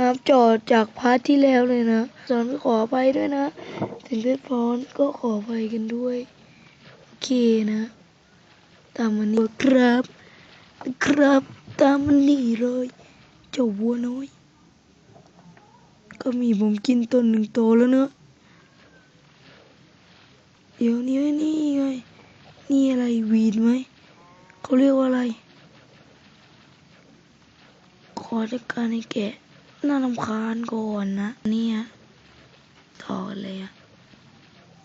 ครับจอดจากพาร์ทที่แล้วเลยนะสอนขอไปด้วยนะ ถึงได้พร้อนก็ขอไปกันด้วย โอเคนะ ตามมันนี่ครับ ครับ ตามมันนี่เลยเจ้าวัวน้อย ก็มีผมกินต้นหนึ่งโตแล้วเนอะเดี๋ยวนี้นี่ไง นี่อะไรวีดไหม เขาเรียกว่าอะไร ขอจัดการให้แกะ น่ารำคาญก่อนนะเนี่ยต่อเลยอะ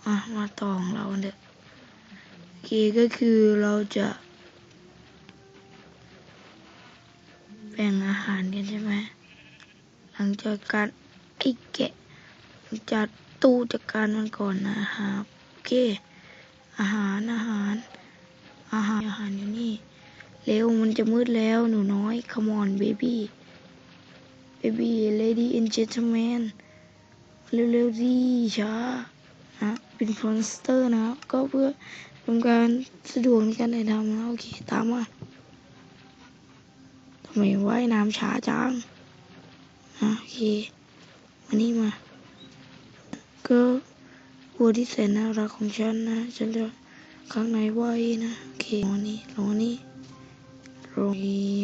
อะมาต่อของเราเด้อโอเคก็คือเราจะแบ่งอาหารกันใช่ไหมหลังจากการไอ้แกะหลังจากตู้จัดการมันก่อนนะครับโอเค อาหารอาหาร อาหารอาหารอยู่นี่เร็วมันจะมืดแล้วหนูน้อย come on baby baby lady and gentleman เร็วๆดีช้านะเป็นฟอนสเตอร์นะก็เพื่อทำการสะดวกในการถ่ายทำนะโอเคตามมาทำไมว่ายน้ำช้าจังนะโอเคมานี่มา ก็วัวที่แสนน่ารักของฉันนะฉันจะข้างในไว้นะโอเคลงนนี้ลงนนี้ลงนี้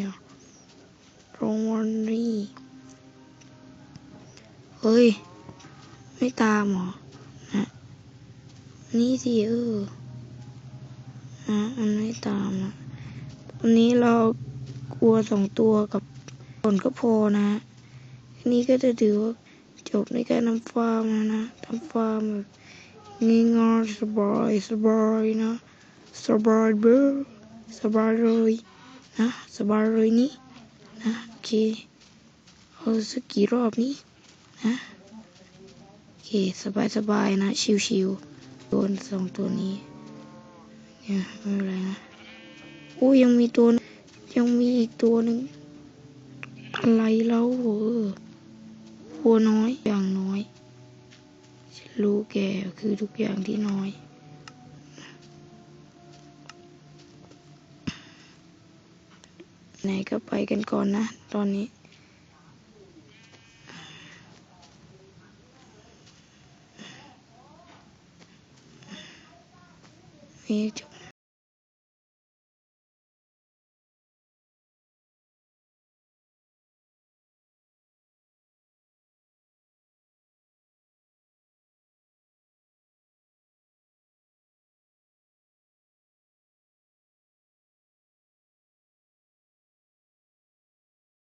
ลงวันนี้ เฮ้ย ไม่ตามหรอนะนี่สิเออนะมันไม่ตามนะวันนี้เรากลัวสองตัวกับผลก็พอนะนนี้ก็จะถือว่าจบในการทำฟาร์มแล้วนะทำฟาร์มแบบง่ายๆสบายสบายนะสบายเบอร์สบายเลยนะสบายเลยนี่นะโอเคเอาสักกี่รอบนี้ นะโอเคสบายสบายๆนะ ชิวๆโดนสองตัวนี้เนี่ยไม่เป็นไรนะโอ้ยังมีตัวยังมีอีกตัวหนึ่งอะไรแล้วเออวัวน้อยอย่างน้อยฉันรู้แกคือทุกอย่างที่น้อยไหนก็ไปกันก่อนนะ ตอนนี้ 你就